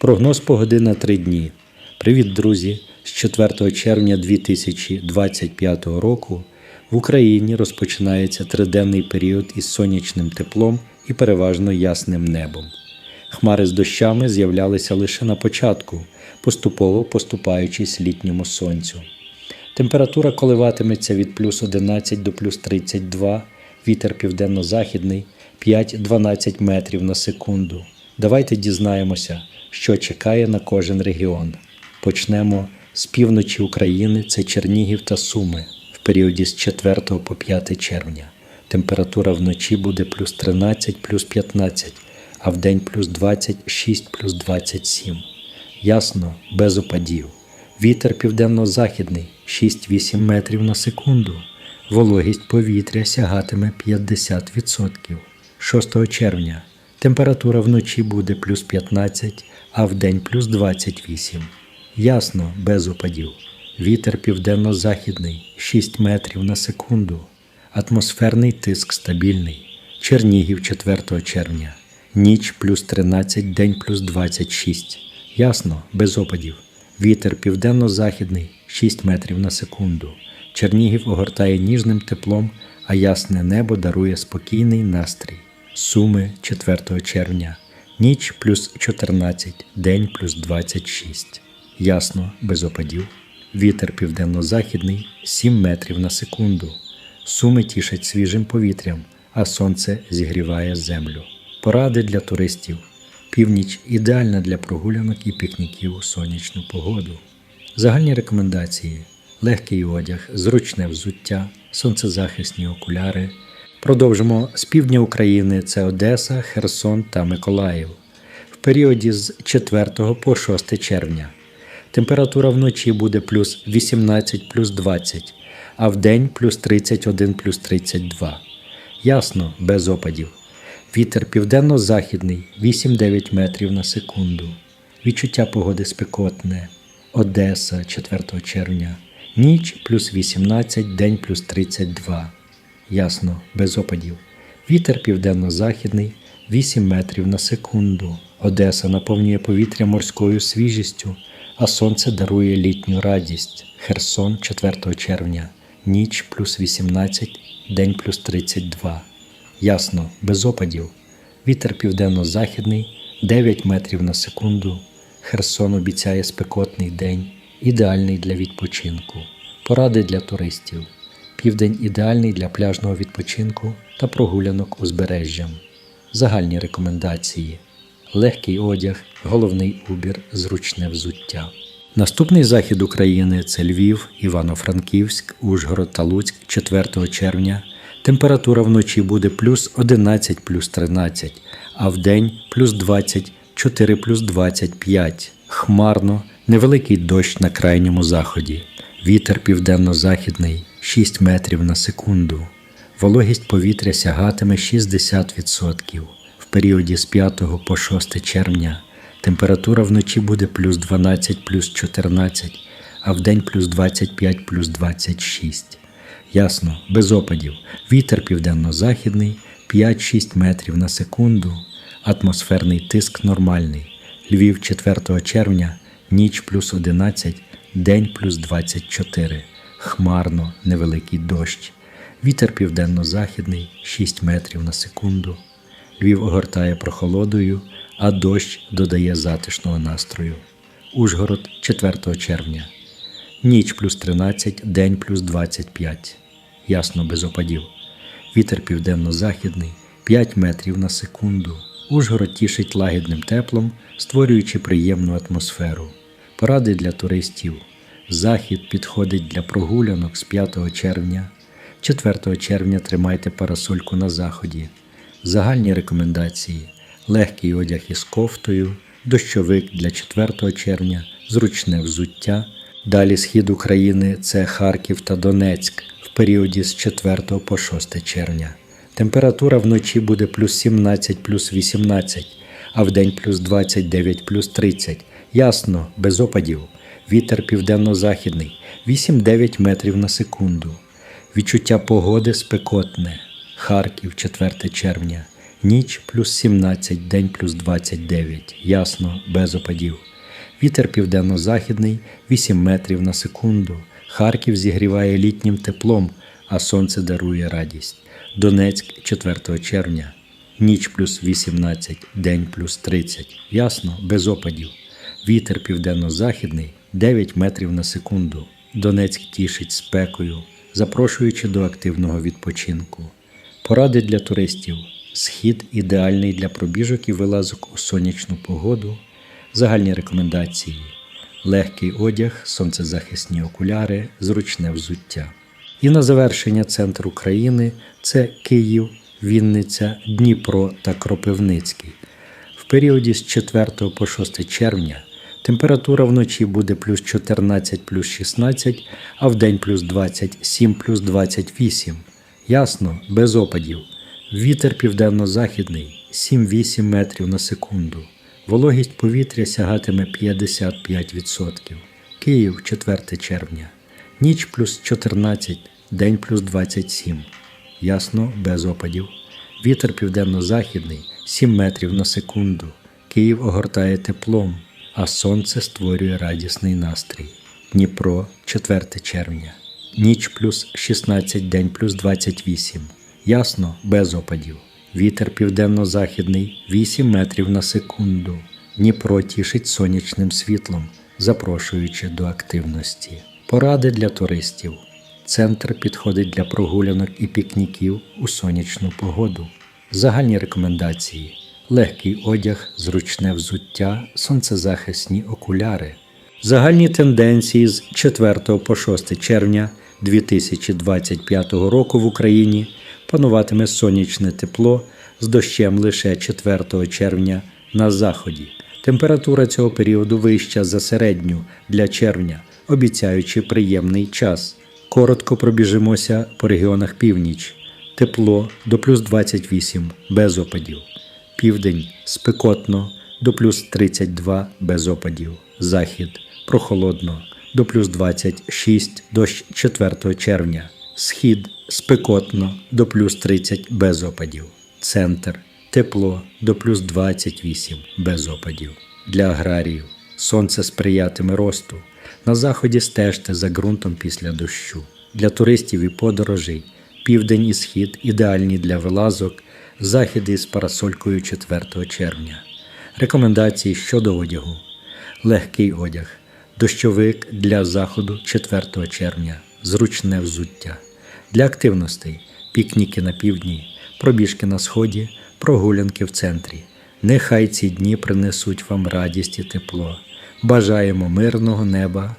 Прогноз погоди на три дні. Привіт, друзі! З 4 червня 2025 року в Україні розпочинається триденний період із сонячним теплом і переважно ясним небом. Хмари з дощами з'являлися лише на початку, поступово поступаючись літньому сонцю. Температура коливатиметься від плюс 11 до плюс 32, вітер південно-західний 5-12 метрів на секунду. Давайте дізнаємося, що чекає на кожен регіон. Почнемо з півночі України, це Чернігів та Суми в періоді з 4 по 5 червня. Температура вночі буде плюс 13, плюс 15, а вдень плюс 26, плюс 27. Ясно, без опадів. Вітер південно-західний 6-8 метрів на секунду. Вологість повітря сягатиме 50%. 6 червня температура вночі буде плюс 15, а вдень плюс 28. Ясно, без опадів. Вітер південно-західний 6 метрів на секунду. Атмосферний тиск стабільний. Чернігів 4 червня. Ніч плюс 13, день плюс 26. Ясно, без опадів. Вітер південно-західний 6 метрів на секунду. Чернігів огортає ніжним теплом, а ясне небо дарує спокійний настрій. Суми 4 червня. Ніч плюс 14, день плюс 26. Ясно, без опадів. Вітер південно-західний 7 метрів на секунду. Суми тішать свіжим повітрям, а сонце зігріває землю. Поради для туристів. Північ ідеальна для прогулянок і пікніків у сонячну погоду. Загальні рекомендації: легкий одяг, зручне взуття, сонцезахисні окуляри. Продовжимо з півдня України це Одеса, Херсон та Миколаїв. В періоді з 4 по 6 червня. Температура вночі буде плюс 18 плюс 20, а вдень плюс 31 плюс 32. Ясно, без опадів. Вітер південно-західний 8-9 метрів на секунду. Відчуття погоди спекотне. Одеса 4 червня. Ніч плюс 18, день плюс 32. Ясно, без опадів. Вітер південно-західний 8 метрів на секунду. Одеса наповнює повітря морською свіжістю, а сонце дарує літню радість. Херсон 4 червня. Ніч плюс 18, день плюс 32. Ясно, без опадів. Вітер південно-західний 9 метрів на секунду. Херсон обіцяє спекотний день, ідеальний для відпочинку. Поради для туристів. Південь ідеальний для пляжного відпочинку та прогулянок узбережжям. Загальні рекомендації: легкий одяг, головний убір, зручне взуття. Наступний захід України це Львів, Івано-Франківськ, Ужгород та Луцьк 4 червня. Температура вночі буде плюс 11 плюс 13, а вдень плюс 24 плюс 25. Хмарно, невеликий дощ на крайньому заході. Вітер південно-західний 6 метрів на секунду. Вологість повітря сягатиме 60%. В періоді з 5 по 6 червня температура вночі буде плюс 12 плюс 14, а вдень плюс 25 плюс 26. Ясно, без опадів. Вітер південно-західний 5-6 метрів на секунду. Атмосферний тиск нормальний. Львів 4 червня, ніч плюс 11, день плюс 24. Хмарно, невеликий дощ. Вітер південно-західний 6 метрів на секунду. Львів огортає прохолодою, а дощ додає затишного настрою. Ужгород 4 червня. Ніч плюс 13, день плюс 25. Ясно без опадів. Вітер південно-західний 5 метрів на секунду. Ужгород тішить лагідним теплом, створюючи приємну атмосферу. Поради для туристів. Захід підходить для прогулянок з 5 червня. 4 червня тримайте парасольку на заході. Загальні рекомендації: легкий одяг із кофтою, дощовик для 4 червня, зручне взуття. Далі схід України це Харків та Донецьк в періоді з 4 по 6 червня. Температура вночі буде плюс 17 плюс 18, а вдень плюс 29 плюс 30. Ясно, без опадів. Вітер південно-західний 8-9 метрів на секунду. Відчуття погоди спекотне. Харків 4 червня. Ніч плюс 17, день плюс 29. Ясно, без опадів. Вітер південно-західний 8 метрів на секунду. Харків зігріває літнім теплом, а сонце дарує радість. Донецьк 4 червня. Ніч плюс 18, день плюс 30. Ясно, без опадів. Вітер південно-західний 9 метрів на секунду. Донецьк тішить спекою, запрошуючи до активного відпочинку. Поради для туристів. Схід ідеальний для пробіжок і вилазок у сонячну погоду. Загальні рекомендації: легкий одяг, сонцезахисні окуляри, зручне взуття. І на завершення центр України це Київ, Вінниця, Дніпро та Кропивницький. В періоді з 4 по 6 червня температура вночі буде плюс 14 плюс 16, а в день плюс 27 плюс 28. Ясно, без опадів. Вітер південно-західний 7-8 метрів на секунду. Вологість повітря сягатиме 55%. Київ 4 червня. Ніч плюс 14, день плюс 27. Ясно, без опадів. Вітер південно-західний 7 метрів на секунду. Київ огортає теплом, а сонце створює радісний настрій. Дніпро 4 червня. Ніч плюс 16, день плюс 28. Ясно, без опадів. Вітер південно-західний 8 метрів на секунду. Дніпро тішить сонячним світлом, запрошуючи до активності. Поради для туристів. Центр підходить для прогулянок і пікніків у сонячну погоду. Загальні рекомендації: легкий одяг, зручне взуття, сонцезахисні окуляри. Загальні тенденції з 4 по 6 червня 2025 року в Україні пануватиме сонячне тепло з дощем лише 4 червня на заході. Температура цього періоду вища за середню для червня, обіцяючи приємний час. Коротко пробіжимося по регіонах північ. Тепло до плюс 28 без опадів. Південь спекотно до плюс 32 без опадів. Захід прохолодно до плюс 26 до 4 червня. Схід спекотно до плюс 30 без опадів. Центр тепло до плюс 28 без опадів. Для аграріїв сонце сприятиме росту. На заході стежте за ґрунтом після дощу. Для туристів і подорожей південь і схід ідеальні для вилазок, захід із парасолькою 4 червня. Рекомендації щодо одягу: легкий одяг, дощовик для заходу 4 червня, зручне взуття. Для активностей пікніки на півдні, пробіжки на сході, прогулянки в центрі. Нехай ці дні принесуть вам радість і тепло. Бажаємо мирного неба